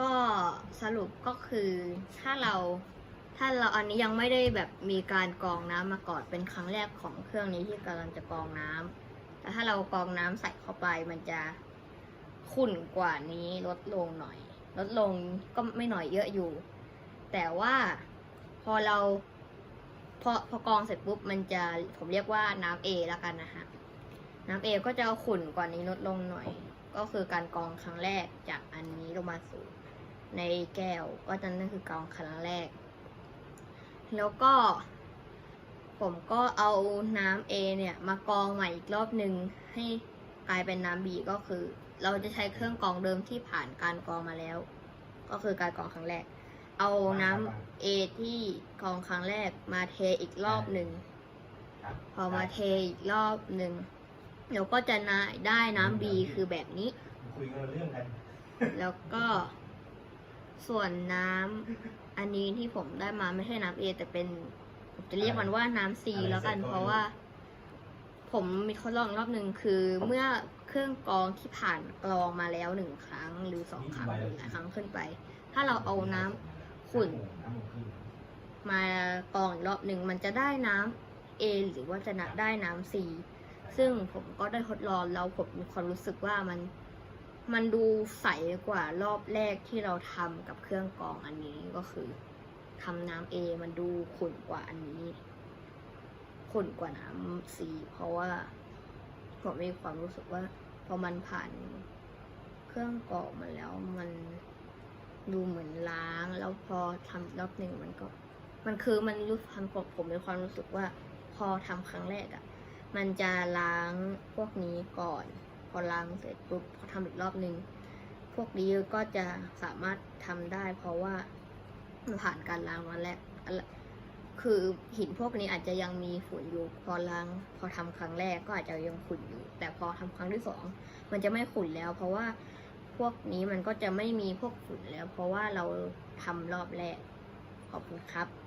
ก็สรุปก็คือถ้าเราถ้าเราอันนี้ยังไม่ได้แบบมีการกรองน้ำมาก่อนเป็นครั้งแรกของเครื่องนี้ที่กำลังจะกรองน้ำแต่ถ้าเรากรองน้ำใส่เข้าไปมันจะขุ่นกว่านี้ลดลงหน่อย ลดลงก็ไม่หน่อยเยอะอยู่ แต่ว่าพอเราพอพอกรองเสร็จปุ๊บมันจะผมเรียกว่าน้ำเอแล้วกันนะฮะน้ำเอก็จะขุ่นกว่านี้ลดลงหน่อย ก็คือการกรองครั้งแรกจากอันนี้ลงมาสู่ ในแก้วก็จะนั่นคือกรองครั้งแรก แล้วก็ ผมก็เอาน้ำ A เนี่ย มากรองใหม่อีกรอบหนึ่งให้กลายเป็นน้ำ B ก็คือ เราจะใช้เครื่องกรองเดิมที่ผ่านการกรองมาแล้ว ก็คือการกรองครั้งแรก เอาน้ำ A ที่กรองครั้งแรกมาเทอีกรอบหนึ่งครับพอมาเทอีกรอบหนึ่งเดี๋ยวก็จะนาได้น้ำ B คือแบบนี้ คุยกันเรื่องกัน แล้วก็ ส่วนน้ำอันนี้ที่ผมได้มาไม่ใช่น้ำเอแต่เป็นผมจะเรียกมันว่าน้ำซีแล้วกัน เพราะว่า ผมมีทดลองรอบหนึ่งคือ เมื่อเครื่องกรองที่ผ่านกรองมาแล้วหนึ่งครั้งหรือสองครั้งหรือหลายครั้งขึ้นไป ถ้าเราเอาน้ำ ขุ่นน้ำหมูขึ้นมากรองอีกรอบหนึ่งมันจะได้น้ำ A หรือว่าจะนะได้น้ำ C ซึ่งผมก็ได้ทดลองแล้วผมมีความรู้สึกว่ามัน มันดูใสกว่ารอบแรกที่เราทำกับเครื่องกรองอันนี้ก็คือทำน้ำ A มันดูขุ่นกว่าอันนี้ ขุ่นกว่าน้ำ C เพราะว่าผมมีความรู้สึกว่าพอมันผ่านเครื่องกรองมาแล้วมันดูเหมือนล้าง แล้วพอทำรอบหนึ่งมันก็ มันคือมันรู้ความผมผมมีความรู้สึกว่า พอทำครั้งแรกอะ่ะ มันจะล้างพวกนี้ก่อน อล้างเสร็จปุ๊บพอทำอีกรอบนึงพวกนี้ก็จะสามารถทำได้ เพราะว่ามันผ่านการล้างมาแล้วคือหินพวกนี้อาจจะยังมีฝุ่นอยู่พอล้าง พอทำครั้งแรกก็อาจจะยังขุ่นอยู่ แต่พอทำครั้งที่สองมันจะไม่ขุ่นแล้ว เพราะว่าพวกนี้มันก็จะไม่มีพวกฝุ่นแล้ว เพราะว่าเราทำรอบแรกขอบคุณครับ